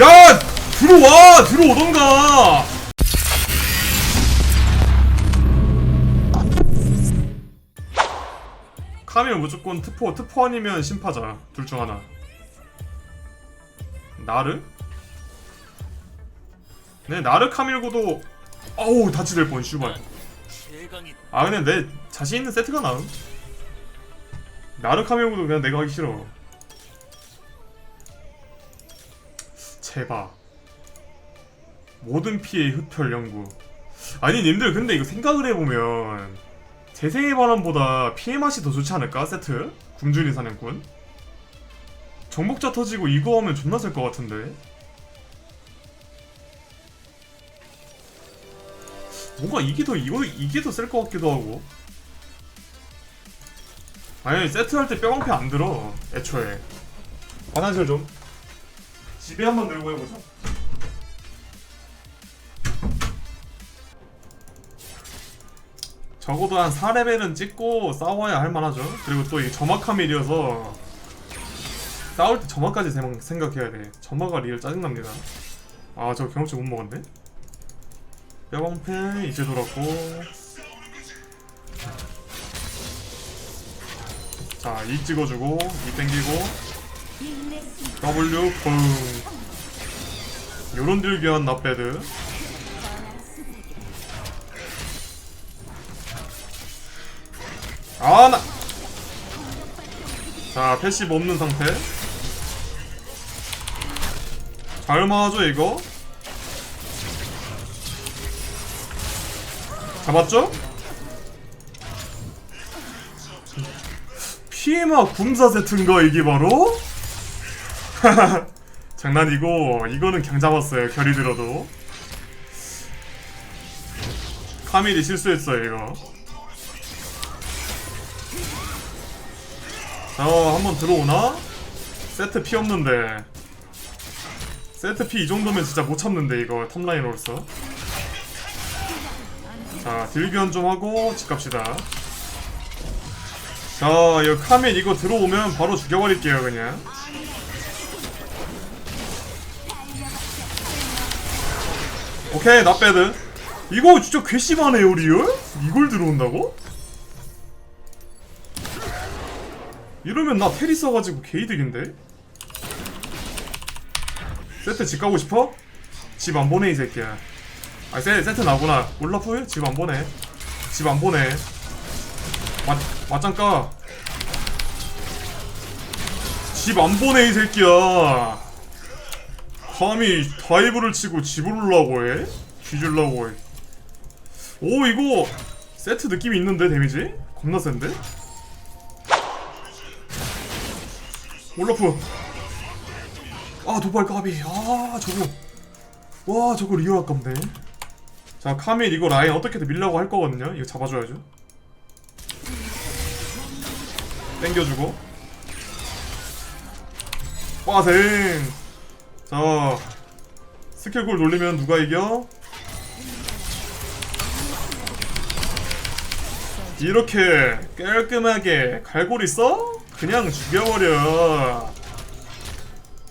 야 들어와 들어오던가. 카밀 무조건 트포 트포 아니면 심파자 둘 중 하나. 나르? 네 나르 카밀고도 아우 다치될 뻔 슈발. 아 근데 내 자신 있는 세트가 나음? 나르 카밀고도 그냥 내가 하기 싫어 제발 모든 피해 흡혈 연구. 아니 님들 근데 이거 생각을 해보면 재생의 바람보다 피해 맛이 더 좋지 않을까? 세트? 굶주린 사냥꾼? 정복자 터지고 이거 하면 존나 셀 것 같은데. 뭔가 이게 더 이거 이게 더 셀 것 같기도 하고. 아니 세트 할 때 뼈방패 안 들어 애초에. 화장실 좀 집에 한번 들고 해보자 적어도 한 4레벨은 찍고 싸워야 할 만하죠. 그리고 또 이 점화카밀이어서 싸울 때 점화까지 생각- 생각해야 돼. 점화가 리얼 짜증납니다. 아 저 경험치 못 먹었네. 뼈방패 이제 돌았고. 자, E 찍어주고 E 땡기고 W 붕 요런 딜기한 나배드. 아나. 자 패시브 없는 상태. 잘 맞아죠 이거? 잡았죠? 피에마 군사 세트인가 이게 바로? 장난이고 이거는 경 잡았어요 결이 들어도. 카밀이 실수했어요 이거. 자 한번 들어오나? 세트 피 없는데. 세트 피 이 정도면 진짜 못 참는데 이거 탑라인으로서. 자 딜교환 좀 하고 집 갑시다. 자 이거 카밀 이거 들어오면 바로 죽여버릴게요 그냥 오케이 나배드 이거 진짜 괘씸하네요 리얼? 이걸 들어온다고? 이러면 나 테리 써가지고 게이득인데? 세트 집 가고 싶어? 집 안 보내 이 새끼야 아 세, 세트 나구나 올라프? 집 안 보내 집 안 보내 맞, 맞짱 까. 집 안 보내 이 새끼야 감히 다이브를 치고 올라고 해? 뒤질라고 해. 오 이거 세트 느낌이 있는데 데미지? 겁나 센데? 올라프 아 도발 까비 아 저거 와 저거 리얼 아깝네 자 카밀 이거 라인 어떻게든 밀려고 할 거거든요 이거 잡아줘야죠 땡겨주고 빠생 자 스킬골 돌리면 누가 이겨? 이렇게 깔끔하게 갈고리 써? 그냥 죽여버려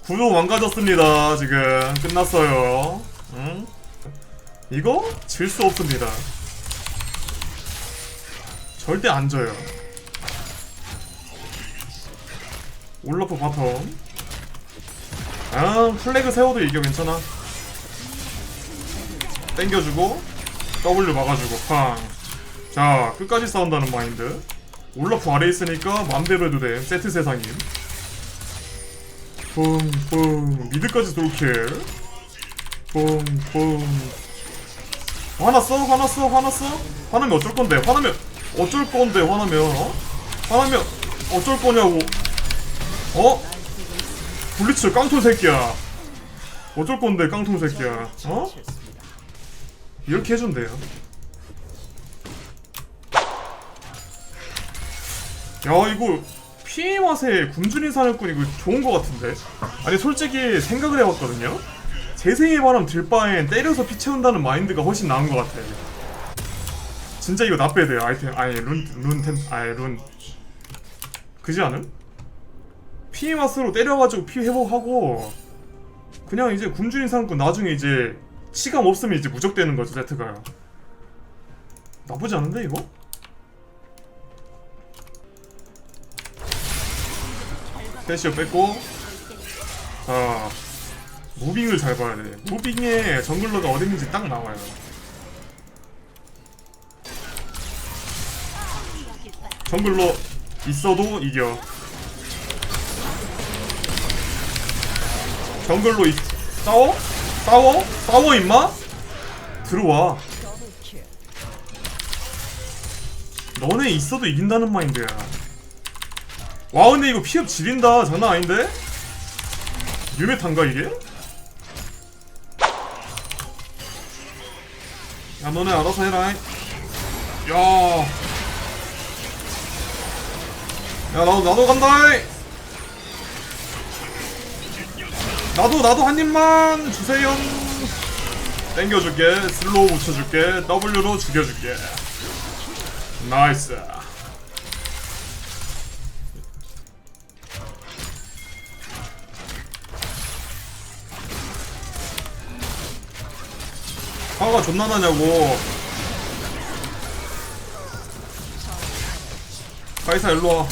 구도 망가졌습니다 지금 끝났어요 응? 이거 질 수 없습니다 절대 안 져요 올라프 바텀 아 플래그 세워도 이겨 괜찮아 땡겨주고 W 막아주고 팡자 끝까지 싸운다는 마인드 올라프 아래 있으니까 맘대로 해도 돼 세트 세상임 뿡뿡 미드까지 돌킬 뿡뿡 화났어? 화났어? 화났어? 화나면 어쩔 건데? 화나면 어쩔 건데 화나면 어? 화나면 어쩔 거냐고 어? 블리츠 깡통 새끼야. 어쩔 건데 깡통 새끼야. 어? 이렇게 해준대요. 야 이거 피해 맛에 굶주린 사냥꾼 이거 좋은 거 같은데? 아니 솔직히 생각을 해봤거든요. 재생의 바람 들 바엔 때려서 피 채운다는 마인드가 훨씬 나은 것 같아. 진짜 이거 나빼돼요. 아이템 아니 룬 룬템 아니 룬. 그지 않음? 피해 맛으로 때려가지고 피 회복하고 그냥 이제 굶주린 상권 나중에 이제 치감 없으면 이제 무적되는 거죠 제트가. 나쁘지 않은데 이거? 패시어 뺐고. 아 무빙을 잘 봐야 돼. 무빙에 정글러가 어디 있는지 딱 나와요. 정글러 있어도 이겨 정글로 있... 싸워? 싸워? 싸워 임마? 들어와 너네 있어도 이긴다는 마인드야 와 근데 이거 피업 지린다 장난 아닌데? 유메탄가 이게? 야 너네 알아서 해라 야. 야 나도 나도 간다 나도 나도 한 입만 주세요. 땡겨줄게. 슬로우 붙여줄게. W로 죽여줄게. 나이스. 화가 존나 나냐고. 카이사 일로와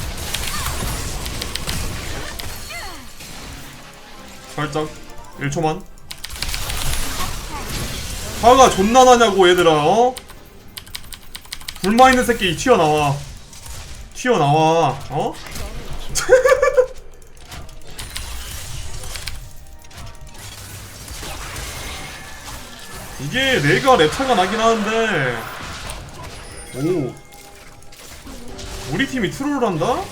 살짝 1초만 화가 존나 나냐고 얘들아 어? 불마 있는 새끼 튀어나와 튀어나와 어? 이게 내가 랩차가 나긴 하는데 오 우리 팀이 트롤을 한다?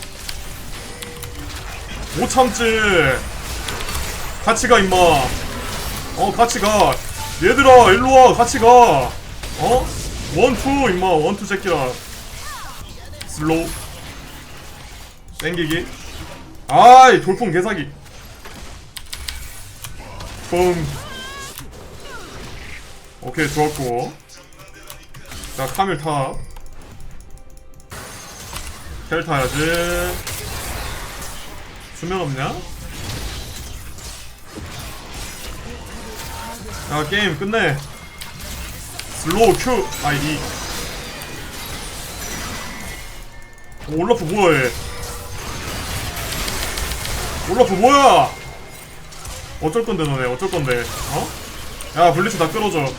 못 참지 같이 가 임마. 어 같이 가. 얘들아 일로와. 같이 가. 어? 원투 임마. 원투 새끼야. 슬로우. 땡기기. 아이 돌풍 개사기. 뻥 오케이 좋았고. 자 카밀 타. 텔 타야지. 수면 없냐? 야 게임 끝내. 슬로우 큐 아이 오, 올라프 뭐야 얘? 올라프 뭐야? 어쩔 건데 너네? 어쩔 건데? 어? 야 블리츠 나 끌어줘.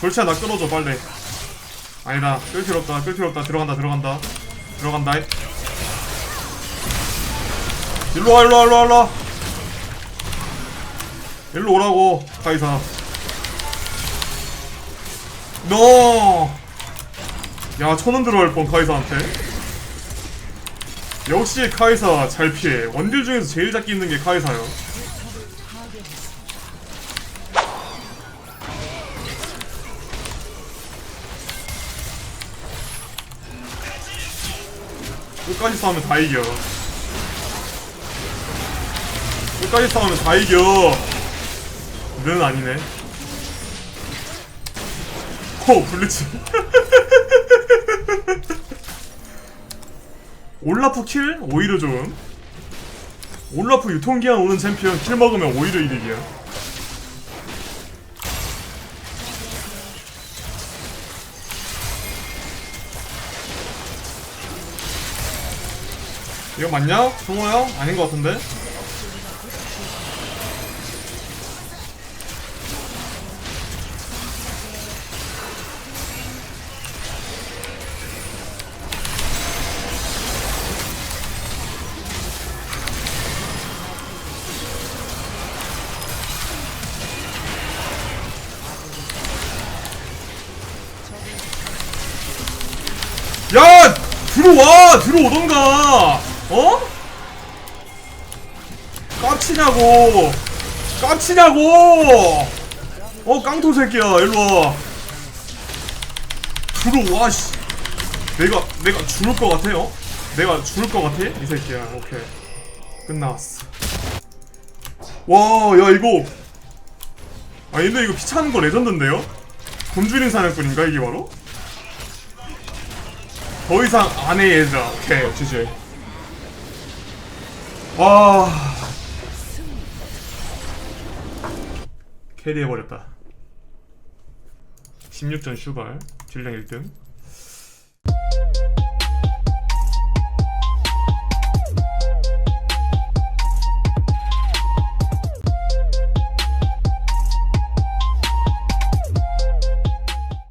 골치야 나 끌어줘 빨리. 아니다. 끌 필요 없다. 끌 필요 없다. 들어간다 들어간다. 들어간다. 일로와 일로와 일로와 일로와. 일로 오라고 카이사 너! 야 천원 들어갈 뻔 카이사한테. 역시 카이사 잘 피해. 원딜 중에서 제일 작게 있는 게 카이사요. 끝까지 싸우면 다 이겨. 끝까지 싸우면 다 이겨. 는 아니네 호 블리츠 올라프 킬? 오히려 좋음 올라프 유통기한 오는 챔피언 킬 먹으면 오히려 이득이야 이거 맞냐? 성호야? 아닌 것 같은데? 야! 들어와! 들어오던가! 어? 깝치냐고! 깝치냐고! 어, 깡토 새끼야, 일로와. 들어와, 씨. 내가, 내가 죽을 것 같아, 요 내가 죽을 것 같아? 이 새끼야, 오케이. 끝났어. 와, 야, 이거. 아, 근데 이거 피차는 거 레전드인데요? 굶주린 사냥꾼인가, 이게 바로? 더 이상 안 해 얘들아. 오케이 주제 와. 캐리해버렸다. 16전 슈발 딜량 1등